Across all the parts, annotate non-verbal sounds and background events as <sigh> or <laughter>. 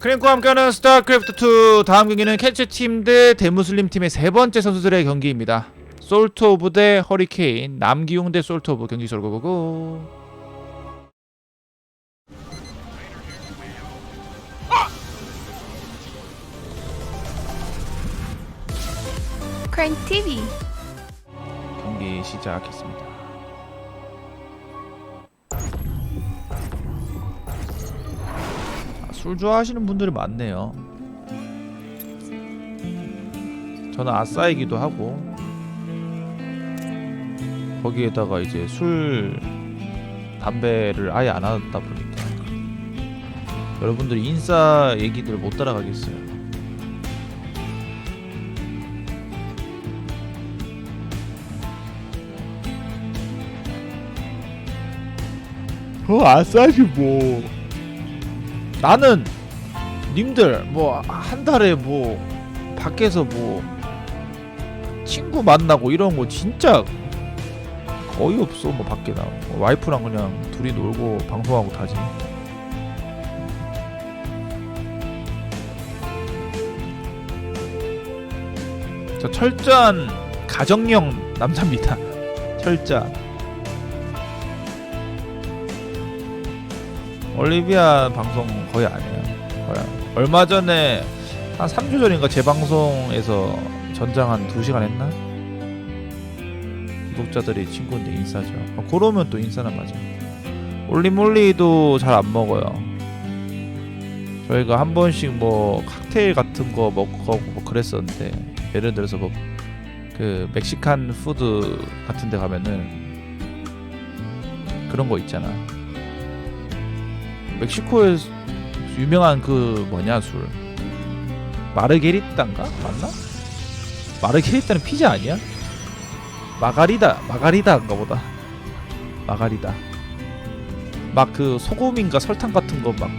크랭크와 함께하는 스타크래프트2 다음 경기는 캐치팀 대 대무슬림 팀의 세 번째 선수들의 경기입니다. 솔트 오브 대 허리케인 남기용 대 솔트 오브 경기 솔고고고. 크랭 TV 경기 시작했습니다 술 좋아하시는 분들이 많네요. 저는 아싸이기도 하고 거기에다가 이제 술 담배를 아예 안 하다 보니까 여러분들이 인싸 얘기들 못 따라가겠어요. 어 아싸지 뭐 나는 님들 뭐 한 달에 뭐 밖에서 뭐 친구 만나고 이런 거 진짜 거의 없어 뭐 밖에 나. 뭐 와이프랑 그냥 둘이 놀고 방송하고 다지 저 철저한 가정형 남자입니다. <laughs> 철저한 올리비아 방송 거의 안 해요. 거의 안- 얼마 전에 한 3주 전인가 제 방송에서 전장 한 2시간 했나? 구독자들이 친구인데 인싸죠. 어, 그러면 또 인싸는 맞아. 올리몰리도 잘 안 먹어요. 저희가 한 번씩 뭐 칵테일 같은 거 먹고 뭐 그랬었는데 예를 들어서 뭐 그 멕시칸 푸드 같은 데 가면은 그런 거 있잖아. 멕시코에 유명한 그 뭐냐 술. 마르게리따인가? 맞나? 마르게리따는 피자 아니야? 마가리다 마가리다인가 보다. 마가리다. 막 그 소금인가 설탕 같은 거 막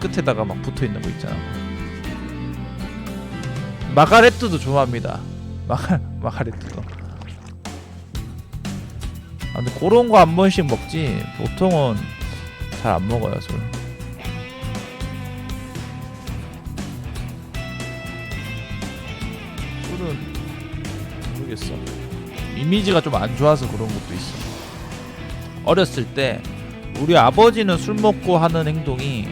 끝에다가 막 붙어 있는 거 있잖아. 마가레트도 좋아합니다. 마가 마가레트도. 아 근데 그런 거 한 번씩 먹지. 보통은 잘 안 먹어요 술. 술은 모르겠어. 이미지가 좀 안 좋아서 그런 것도 있어. 어렸을 때 우리 아버지는 술 먹고 하는 행동이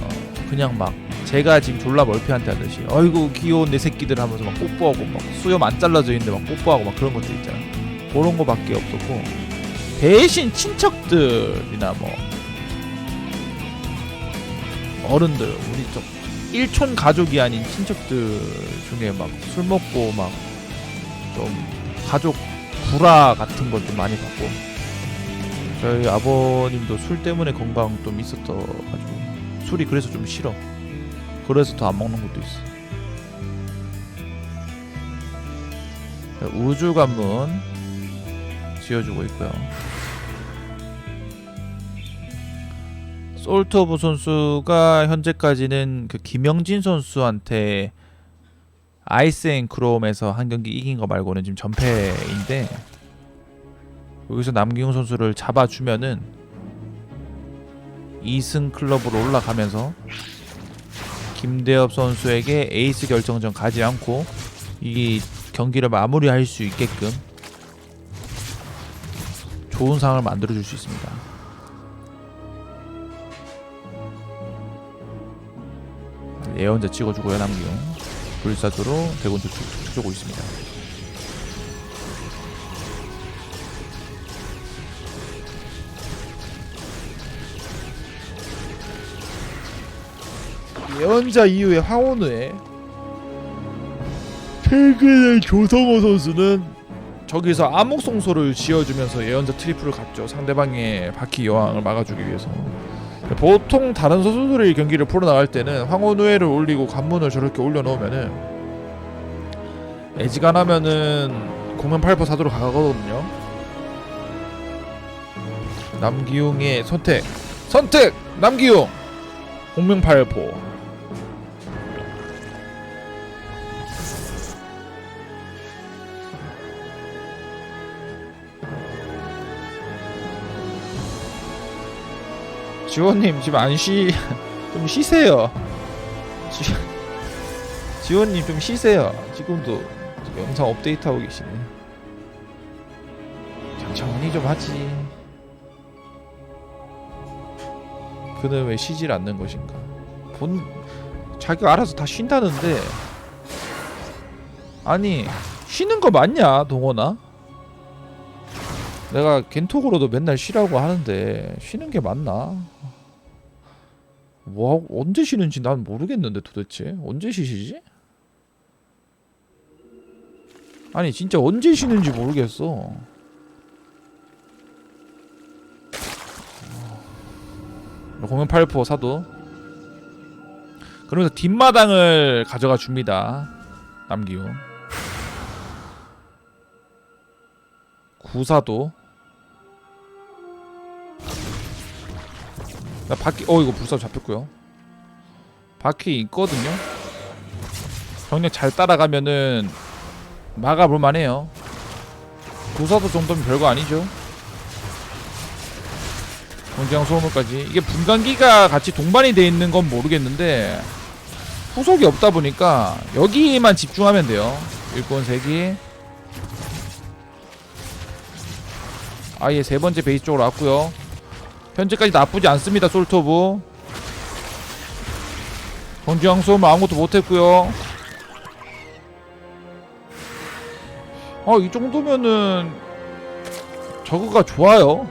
어, 그냥 막 제가 지금 졸라 멀피한테 하듯이 아이고 귀여운 내 새끼들 하면서 막 뽀뽀하고 막 수염 안 잘라져 있는데 막 뽀뽀하고 막 그런 것들 있잖아. 그런 거밖에 없었고 대신 친척들이나 뭐 어른들 우리 좀 일촌 가족이 아닌 친척들 중에 막 술 먹고 막 좀 가족 구라 같은 걸 좀 많이 받고. 저희 아버님도 술 때문에 건강 좀 있었어 가지고 술이 그래서 좀 싫어. 그래서 더 안 먹는 것도 있어. 우주 관문 지어주고 있고요. 솔트 오브 선수가 현재까지는 그 김영진 선수한테 아이스 앤 크롬에서 한 경기 이긴 거 말고는 지금 전패인데 여기서 남기웅 선수를 잡아주면은 2승 클럽으로 올라가면서 김대엽 선수에게 에이스 결정전 가지 않고 이 경기를 마무리할 수 있게끔 좋은 상황을 만들어 줄 수 있습니다. 예언자 찍어주고요 남기용 불사조로 대군주 툭툭 쳐주고 있습니다. 예언자 이후에 황혼우에 최근에 조성호 선수는 저기서 암흑송소를 지어주면서 예언자 트리플을 갔죠. 상대방의 바퀴 여왕을 막아주기 위해서. 보통 다른 선수들이 경기를 풀어나갈 때는 황혼우회를 올리고 관문을 저렇게 올려놓으면은 애지간하면은 공면 8퍼 사도록 가거든요. 남기용의 선택 선택 남기용 공명 8포 지원님 지금 안 쉬 좀 쉬세요. 지, 지원님 좀 쉬세요. 지금도 지금 영상 업데이트하고 계시네. 천천히 좀 하지. 그는 왜 쉬질 않는 것인가? 본 자기가 알아서 다 쉰다는데 아니 쉬는 거 맞냐 동원아? 내가 겐톡으로도 맨날 쉬라고 하는데 쉬는 게 맞나? 뭐 언제 쉬는지 난 모르겠는데 도대체 언제 쉬시지? 아니 진짜 언제 쉬는지 모르겠어. 공연 8포 사도. 그러면서 뒷마당을 가져가 줍니다. 남기훈. 구사도. 나 바퀴 어 이거 불사 잡혔고요. 바퀴 있거든요. 병력 잘 따라가면은 막아볼 만 해요. 구사도 정도면 별거 아니죠. 경장 소음물까지 이게 분광기가 같이 동반이 돼 있는 건 모르겠는데 후속이 없다 보니까 여기만 집중하면 돼요. 일꾼 3기 아예 세 번째 베이스 쪽으로 왔고요. 현재까지 나쁘지 않습니다. 솔토브 경주양 소음 아무것도 못했고요. 어, 이 정도면은 저거가 좋아요,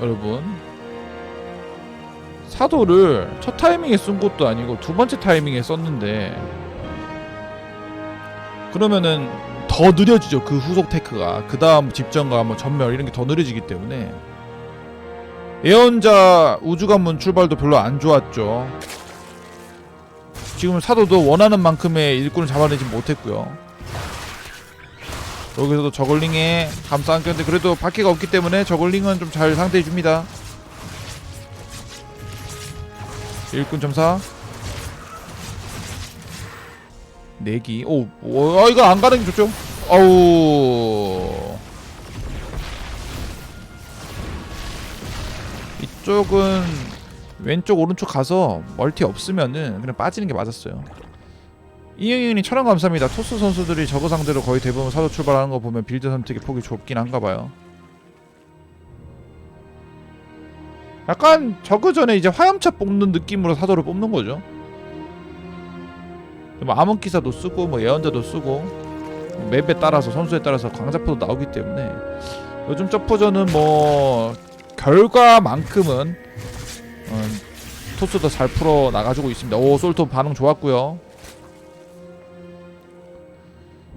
여러분. 사도를 첫 타이밍에 쓴 것도 아니고 두 번째 타이밍에 썼는데 그러면은 더 느려지죠 그 후속 테크가 그 다음 집전과 뭐 전멸 이런 게 더 느려지기 때문에 예언자 우주관문 출발도 별로 안 좋았죠. 지금 사도도 원하는 만큼의 일꾼을 잡아내지 못했고요. 여기서도 저글링에 감싸 안겼는데 그래도 바퀴가 없기 때문에 저글링은 좀 잘 상대해줍니다. 일꾼 점사. 내기. 오, 오 아, 이거 안 가는 게 좋죠? 어우 이쪽은 왼쪽 오른쪽 가서 멀티 없으면은 그냥 빠지는 게 맞았어요. 이영현이 천원 감사합니다. 토스 선수들이 저거 상대로 거의 대부분 사도 출발하는 거 보면 빌드 선택의 폭이 좁긴 한가 봐요. 약간 저그 전에 이제 화염차 뽑는 느낌으로 사도를 뽑는 거죠. 뭐 암흑 기사도 쓰고 뭐 예언자도 쓰고 맵에 따라서 선수에 따라서 광자포도 나오기 때문에 요즘 점퍼전은 뭐 결과만큼은 어, 토스도 잘 풀어 나가지고 있습니다. 오 솔토 반응 좋았고요.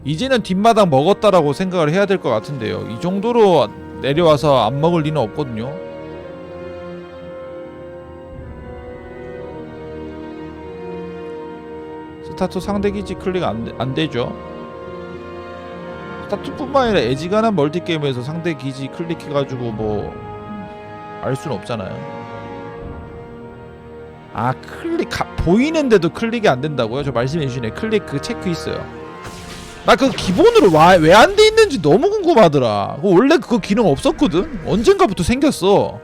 이제는 뒷마당 먹었다라고 생각을 해야 될 것 같은데요. 이 정도로 내려와서 안 먹을 리는 없거든요. 스타트 상대 기지 클릭 안, 안 되죠. 스타트뿐만 아니라 애지간한 멀티 게임에서 상대 기지 클릭해가지고 뭐 알 수는 없잖아요. 아 클릭 가, 보이는데도 클릭이 안 된다고요? 저 말씀해 주시네. 클릭 그 체크 있어요. 나 그 기본으로 왜 안 돼 있는지 너무 궁금하더라. 원래 그거 기능 없었거든. 언젠가부터 생겼어.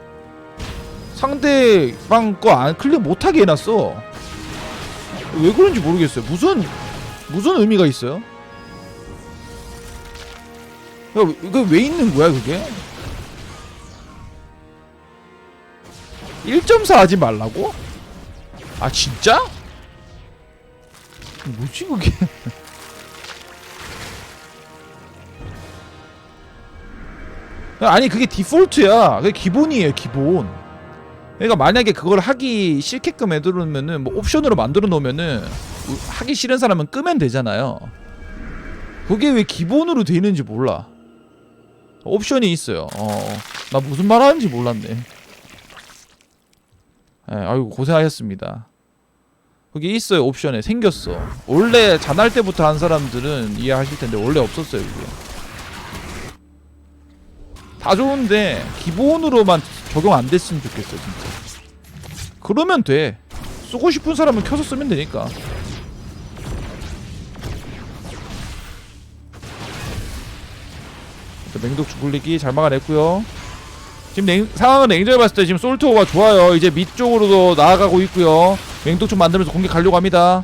상대방 거 안 클릭 못하게 해놨어. 왜 그런지 모르겠어요. 무슨 무슨 의미가 있어요? 야, 이거 왜 있는 거야 그게? 1.4 하지 말라고? 아 진짜? 뭐지 그게? 야, <laughs> 아니 그게 디폴트야. 그게 기본이에요 기본. 그러니까 만약에 그걸 하기 싫게끔 해두면은 뭐 옵션으로 만들어 놓으면은 하기 싫은 사람은 끄면 되잖아요. 그게 왜 기본으로 돼 있는지 몰라. 옵션이 있어요. 어, 나 무슨 말 하는지 몰랐네. 예, 아이고 고생하셨습니다. 그게 있어요 옵션에 생겼어. 원래 잔할 때부터 한 사람들은 이해하실 텐데 원래 없었어요 그게. 다 좋은데 기본으로만 적용 안 됐으면 좋겠어 진짜. 그러면 돼. 쓰고 싶은 사람은 켜서 쓰면 되니까. 맹독 굴리기 잘 막아냈고요. 지금 냉, 상황은 냉정히 봤을 때 지금 솔트오가 좋아요. 이제 밑쪽으로도 나아가고 있고요. 맹독충 만들면서 공격하려고 합니다.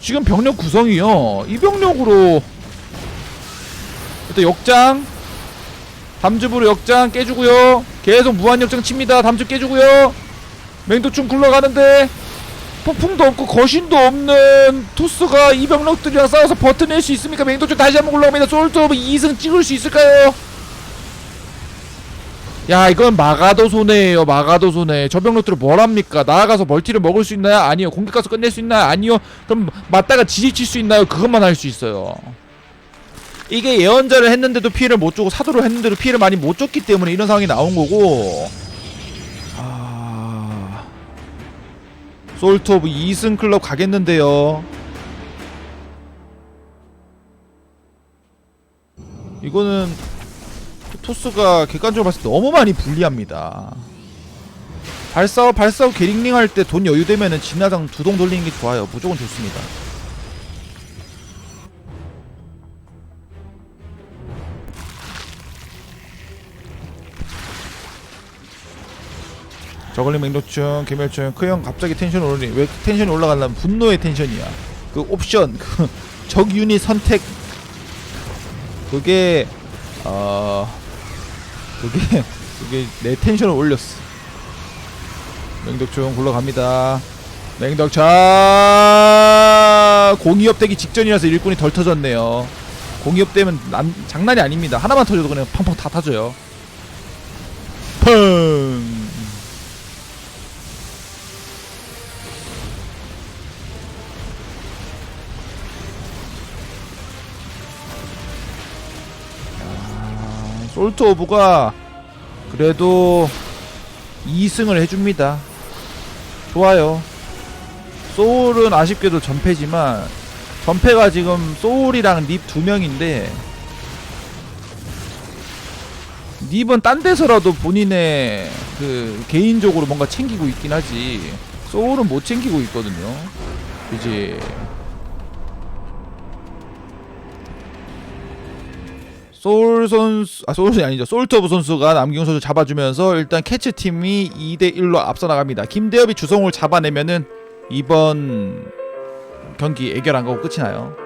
지금 병력 구성이요. 이 병력으로 일단 역장 담즙으로 역장 깨주고요. 계속 무한 역장 칩니다. 담즙 깨주고요. 맹독충 굴러가는데 폭풍도 없고 거신도 없는 토스가 이 병력들이랑 싸워서 버텨낼 수 있습니까? 맹독충 다시 한번 굴러갑니다. 솔트 오브 2승 찍을 수 있을까요? 야 이건 마가도 손해예요 마가도 손해. 저 병력들을 뭘 합니까? 나아가서 멀티를 먹을 수 있나요? 아니요. 공격 가서 끝낼 수 있나요? 아니요. 그럼 맞다가 지지칠 수 있나요? 그것만 할 수 있어요. 이게 예언자를 했는데도 피해를 못 주고 사도를 했는데도 피해를 많이 못 줬기 때문에 이런 상황이 나온 거고. 아... 솔트 오브 2승 클럽 가겠는데요. 이거는 토스가 객관적으로 봤을 때 너무 많이 불리합니다. 발사업 발사업 게링링 할 때 돈 여유 되면은 진화장 두 동 돌리는 게 좋아요. 무조건 좋습니다. 저글링 맹독충 개멸충 크형 갑자기 텐션 오르니 왜 텐션이 올라가려면 분노의 텐션이야 그 옵션 그 <laughs> 적 유닛 선택 그게 어 그게 그게 내 텐션을 올렸어. 맹독충 굴러갑니다. 맹독차 공이업 되기 직전이라서 일꾼이 덜 터졌네요. 공이업 되면 난, 장난이 아닙니다. 하나만 터져도 그냥 팡팡 다 터져요. 펑. 솔트 오브가 그래도 2승을 해줍니다. 좋아요. 소울은 아쉽게도 전패지만 전패가 지금 소울이랑 닙 두 명인데 닙은 딴 데서라도 본인의 그 개인적으로 뭔가 챙기고 있긴 하지 소울은 못 챙기고 있거든요. 이제 소울 선수 아 소울이 아니죠 솔트오브 선수가 남경 선수 잡아주면서 일단 캐치 팀이 2대 1로 앞서 나갑니다. 김대엽이 주성을 잡아내면은 이번 경기 애결한 거고 끝이 나요.